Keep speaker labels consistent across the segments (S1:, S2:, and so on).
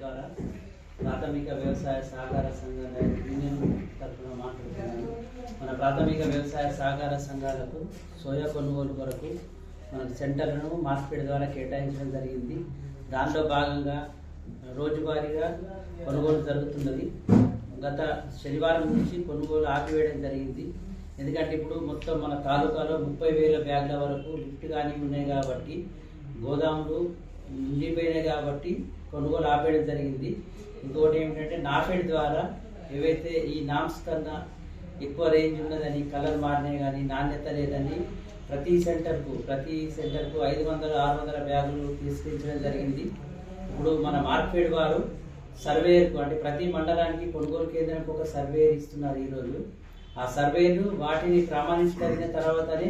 S1: ద్వారా ప్రాథమిక వ్యవసాయ సహకార సంఘాల యూనియన్ తరఫున మాట్లాడుతున్నాను. మన ప్రాథమిక వ్యవసాయ సహకార సంఘాలకు సోయా కొనుగోలు కొరకు మనకు సెంటర్లను మార్పిడి ద్వారా కేటాయించడం జరిగింది. దాంట్లో భాగంగా రోజువారీగా కొనుగోలు జరుగుతున్నది. గత శనివారం నుంచి కొనుగోలు ఆపివేయడం జరిగింది. ఎందుకంటే ఇప్పుడు మొత్తం మన తాలూకాలో ముప్పై వేల బ్యాగ్ల వరకు లిఫ్ట్ కానీ ఉన్నాయి కాబట్టి గోదాములు నిండిపోయినాయి కాబట్టి కొనుగోలు ఆపేయడం జరిగింది. ఇంకొకటి ఏమిటంటే నాఫెడ్ ద్వారా ఏవైతే ఈ నామ్స్ కన్నా ఎక్కువ రేంజ్ ఉన్నదని కలర్ మారినాయి కానీ నాణ్యత లేదని ప్రతి సెంటర్కు ప్రతి సెంటర్కు ఐదు వందల ఆరు వందల బ్యాగులు తీసుకెళ్ళడం జరిగింది. ఇప్పుడు మన మార్కెట్ వారు సర్వేయర్కు అంటే ప్రతి మండలానికి కొనుగోలు కేంద్రానికి ఒక సర్వేయర్ ఇస్తున్నారు ఈరోజు. ఆ సర్వేలు వాటిని ప్రామాణించగలిగిన తర్వాతనే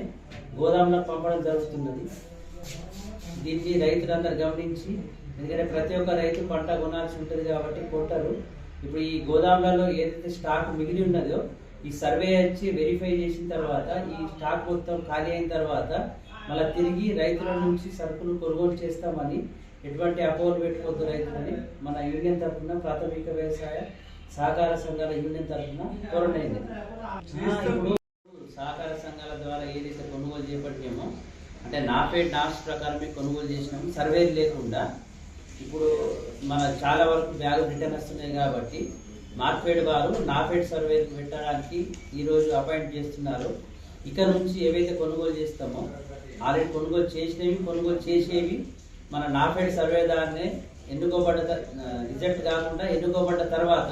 S1: గోదాంలో పంపడం జరుగుతున్నది. దీన్ని రైతులందరూ గమనించి ఎందుకంటే ప్రతి ఒక్క రైతు పంట కొనాల్సి ఉంటుంది కాబట్టి కొంటారు ఇప్పుడు ఈ గోదాములలో ఏదైతే స్టాక్ మిగిలి ఉన్నదో ఈ సర్వే వచ్చి వెరిఫై చేసిన తర్వాత ఈ స్టాక్ మొత్తం ఖాళీ అయిన తర్వాత మళ్ళీ తిరిగి రైతుల నుంచి సరుకులు కొనుగోలు చేస్తామని ఎటువంటి అపోహలు పెట్టుకోవద్దు రైతులని. మన యూనియన్ తరఫున ప్రాథమిక వ్యవసాయ సహకార సంఘాల యూనియన్ తరఫున ఇప్పుడు సహకార సంఘాల ద్వారా ఏదైతే కొనుగోలు చేపట్టామో అంటే నాఫేడ్ నాస్ ప్రకారమే కొనుగోలు చేసినాము సర్వేలు లేకుండా ఇప్పుడు మన చాలా వరకు బ్యాగ్ రిటర్న్ వస్తున్నాయి కాబట్టి మార్కెట్ వారు నాఫేడ్ సర్వే పెట్టడానికి ఈరోజు అపాయింట్ చేస్తున్నారు. ఇక్కడ నుంచి ఏవైతే కొనుగోలు చేస్తామో ఆల్రెడీ కొనుగోలు చేసినవి కొనుగోలు చేసేవి మన నాఫేడ్ సర్వేదాన్ని ఎన్నుకోబడ్డ త- రిజల్ట్ కాకుండా ఎన్నుకోబడ్డ తర్వాత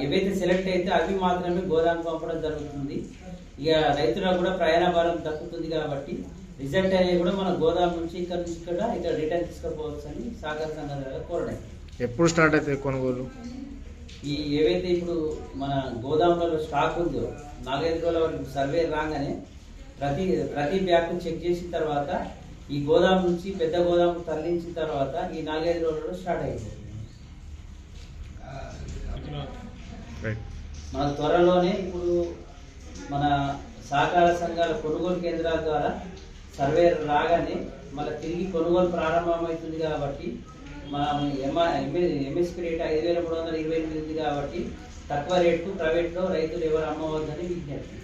S1: ఏవైతే సెలెక్ట్ అయితే అవి మాత్రమే గోదాం పంపడం జరుగుతుంది. ఇక రైతులకు కూడా ప్రయాణ భారం దక్కుతుంది కాబట్టి రిజల్ట్ అనేది కూడా మన గోదాం నుంచి ఇక్కడ నుంచి ఇక్కడ ఇక్కడ రిటర్న్ తీసుకుపోవచ్చు అని సహకార సంఘాల ద్వారా కోరడం.
S2: ఎప్పుడు స్టార్ట్ అవుతాయి కొనుగోలు?
S1: ఈ ఏవైతే ఇప్పుడు మన గోదాములలో స్టాక్ ఉందో నాలుగైదు రోజుల వరకు సర్వే రాగానే ప్రతి ప్రతి బ్యాగ్ చెక్ చేసిన తర్వాత ఈ గోదాం నుంచి పెద్ద గోదాం తరలించిన తర్వాత ఈ నాలుగైదు రోజుల్లో స్టార్ట్ అయింది. మన త్వరలోనే ఇప్పుడు మన సహకార సంఘాల కొనుగోలు కేంద్రాల ద్వారా సర్వే రాగానే మళ్ళీ తిరిగి కొనుగోలు ప్రారంభమవుతుంది కాబట్టి మన ఎంఎస్పీ రేట్ ఐదు వేల మూడు వందల ఇరవై ఎనిమిది ఉంది కాబట్టి తక్కువ రేటుకు ప్రైవేట్లో రైతులు ఎవరు అమ్మవద్దని విజ్ఞప్తి.